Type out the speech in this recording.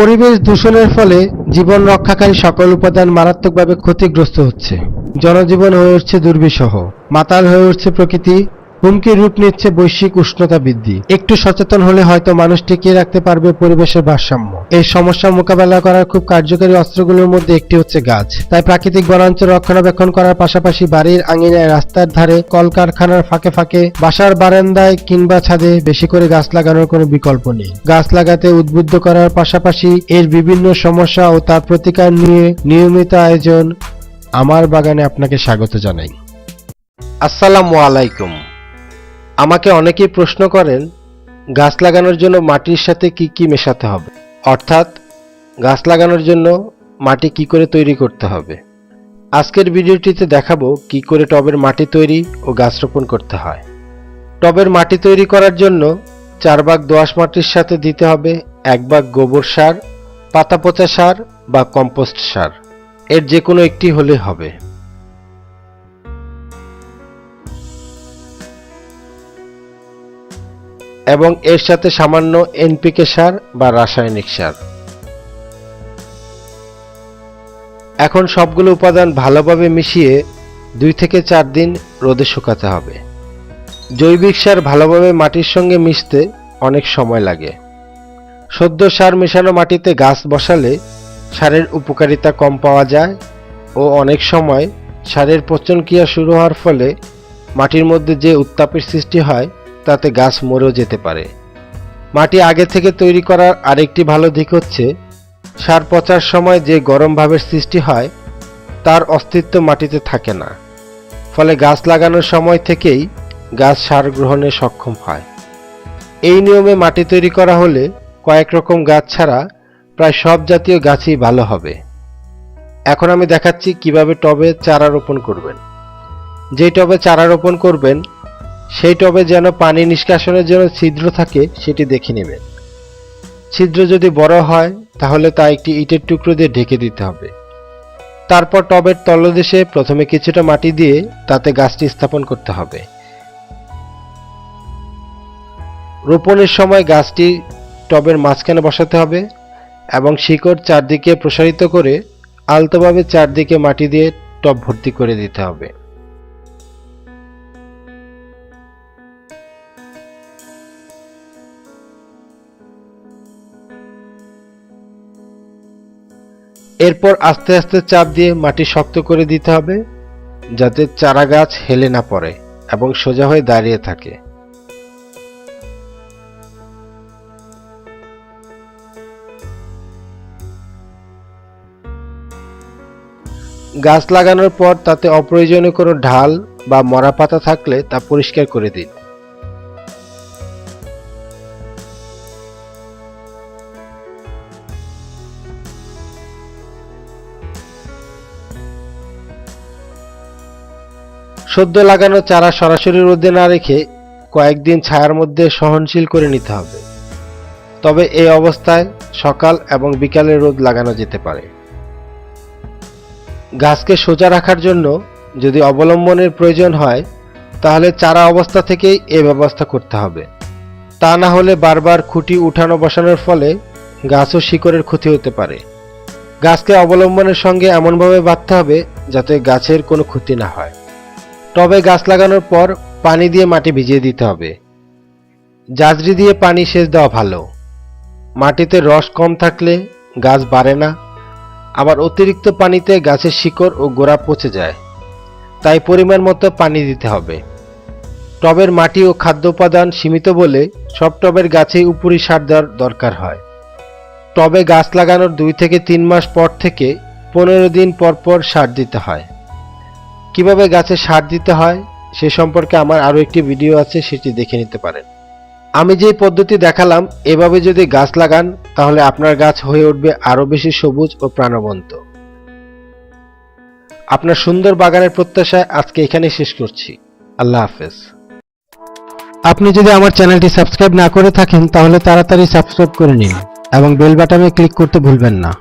পরিবেশ দূষণের ফলে জীবন রক্ষাকারী সকল উপাদান মারাত্মকভাবে ক্ষতিগ্রস্ত হচ্ছে। জনজীবন হয়ে উঠছে দুর্বিষহ। মাতাল হয়ে উঠছে প্রকৃতি। হুমকির রূপ নিচ্ছে বৈশ্বিক উষ্ণতা বৃদ্ধি। একটু সচেতন হলে হয়তো মানুষ টিকিয়ে রাখতে পারবে পরিবেশের ভারসাম্য। এই সমস্যা মোকাবেলা করার খুব কার্যকরী অস্ত্রগুলোর মধ্যে একটি হচ্ছে গাছ। তাই প্রাকৃতিক বনাঞ্চল রক্ষণাবেক্ষণ করার পাশাপাশি বাড়ির আঙিনায় রাস্তার ধারে কলকারখানার ফাঁকে ফাঁকে বাসার বারান্দায় কিংবা ছাদে বেশি করে গাছ লাগানোর কোনো বিকল্প নেই। গাছ লাগাতে উদ্বুদ্ধ করার পাশাপাশি এর বিভিন্ন সমস্যা ও তার প্রতিকার নিয়ে নিয়মিত আয়োজন আমার বাগানে আপনাকে স্বাগত জানাই। আসসালামু আলাইকুম। আমাকে অনেকেই প্রশ্ন করেন, গাছ লাগানোর জন্য মাটির সাথে কি কি মেশাতে হবে? অর্থাৎ, গাছ লাগানোর জন্য মাটি কি করে তৈরি করতে হবে? আজকের ভিডিওটিতে দেখাবো কি করে টবের মাটি তৈরি ও গাছ রোপণ করতে হয়। টবের মাটি তৈরি করার জন্য চার ভাগ দোআঁশ মাটির সাথে দিতে হবে এক ভাগ গোবর সার, পাতা পচা সার বা কম্পোস্ট সার। এর যে কোনো একটি হলে হবে। এবং এর সাথে সামান্য এনপিকে সার বা রাসায়নিক সার। এখন সবগুলো উপাদান ভালোভাবে মিশিয়ে দুই থেকে চার দিন রোদে শুকাতে হবে। জৈবিক সার ভালোভাবে মাটির সঙ্গে মিশতে অনেক সময় লাগে। সদ্য সার মেশানো মাটিতে গাছ বসালে সারের উপকারিতা কম পাওয়া যায় ও অনেক সময় সারের পচন ক্রিয়া শুরু হওয়ার ফলে মাটির মধ্যে যে উত্তাপের সৃষ্টি হয় তাতে গাছ মরেও যেতে পারে। মাটি আগে থেকে তৈরি করার আরেকটি ভালো দিক হচ্ছে, সার পচার সময় যে গরম ভাবের সৃষ্টি হয়, তার অস্তিত্ব মাটিতে থাকে না। ফলে গাছ লাগানোর সময় থেকেই গাছ সার গ্রহণে সক্ষম হয়। এই নিয়মে মাটি তৈরি করা হলে কয়েক রকম গাছ ছাড়া প্রায় সব জাতীয় গাছই ভালো হবে। এখন আমি দেখাচ্ছি কীভাবে টবে চারা রোপণ করবেন। যেই টবে চারা রোপণ করবেন সেই টবে যেন পানি নিষ্কাশনের জন্য ছিদ্র থাকে, সেটি দেখে নেবেন ছিদ্র যদি বড় হয়, তাহলে তা একটি ইটের টুকরো দিয়ে ঢেকে দিতে হবে। তারপর টবের তলদেশে প্রথমে কিছুটা মাটি দিয়ে তাতে গাছটি স্থাপন করতে হবে। রোপণের সময় গাছটি টবের মাঝখানে বসাতে হবে এবং শিকড় চারদিকে প্রসারিত করে আলতোভাবে চারদিকে মাটি দিয়ে টব ভর্তি করে দিতে হবে। এরপর আস্তে আস্তে চাপ দিয়ে মাটি শক্ত করে দিতে হবে, যাতে চারা গাছ হেলে না পড়ে এবং সোজা হয়ে দাঁড়িয়ে থাকে। গাছ লাগানোর পর তাতে অপ্রয়োজনীয় কোনো ঢাল বা মরা পাতা থাকলে তা পরিষ্কার করে দিন। সদ্য লাগানো চারা সরাসরি রোদে না রেখে কয়েকদিন ছায়ার মধ্যে সহনশীল করে নিতে হবে। তবে এই অবস্থায় সকাল এবং বিকালে রোদ লাগানো যেতে পারে। গাছকে সোজা রাখার জন্য যদি অবলম্বনের প্রয়োজন হয়, তাহলে চারা অবস্থা থেকেই এ ব্যবস্থা করতে হবে। তা না হলে বারবার খুঁটি উঠানো বসানোর ফলে গাছও শিকড়ের ক্ষতি হতে পারে। গাছকে অবলম্বনের সঙ্গে এমনভাবে বাঁধতে হবে যাতে গাছের কোনো ক্ষতি না হয়। টবে গাছ লাগানোর পর পানি দিয়ে মাটি ভিজিয়ে দিতে হবে। জাজরি দিয়ে পানি সেচ দেওয়া ভালো। মাটিতে রস কম থাকলে গাছ বাড়ে না। আবার অতিরিক্ত পানিতে গাছের শিকড় ও গোড়া পচে যায়। তাই পরিমাণ মতো পানি দিতে হবে। টবের মাটি ও খাদ্য উপাদান সীমিত বলে সব টবের গাছেই উপরি সার দেওয়ার দরকার হয়। টবে গাছ লাগানোর দুই থেকে তিন মাস পর থেকে পনেরো দিন পর পর সার দিতে হয়। কীভাবে গাছে সার দিতে হয়, সে সম্পর্কে আমার আরও একটি ভিডিও আছে, সেটি দেখে নিতে পারেন। আমি যে পদ্ধতি দেখালাম, এভাবে যদি গাছ লাগান, তাহলে আপনার গাছ হয়ে উঠবে আরও বেশি সবুজ ও প্রাণবন্ত। আপনার সুন্দর বাগানের প্রত্যাশায় আজকে এখানে শেষ করছি। আল্লাহ হাফেজ। আপনি যদি আমার চ্যানেলটি সাবস্ক্রাইব না করে থাকেন, তাহলে তাড়াতাড়ি সাবস্ক্রাইব করে নিন এবং বেল বাটনে ক্লিক করতে ভুলবেন না।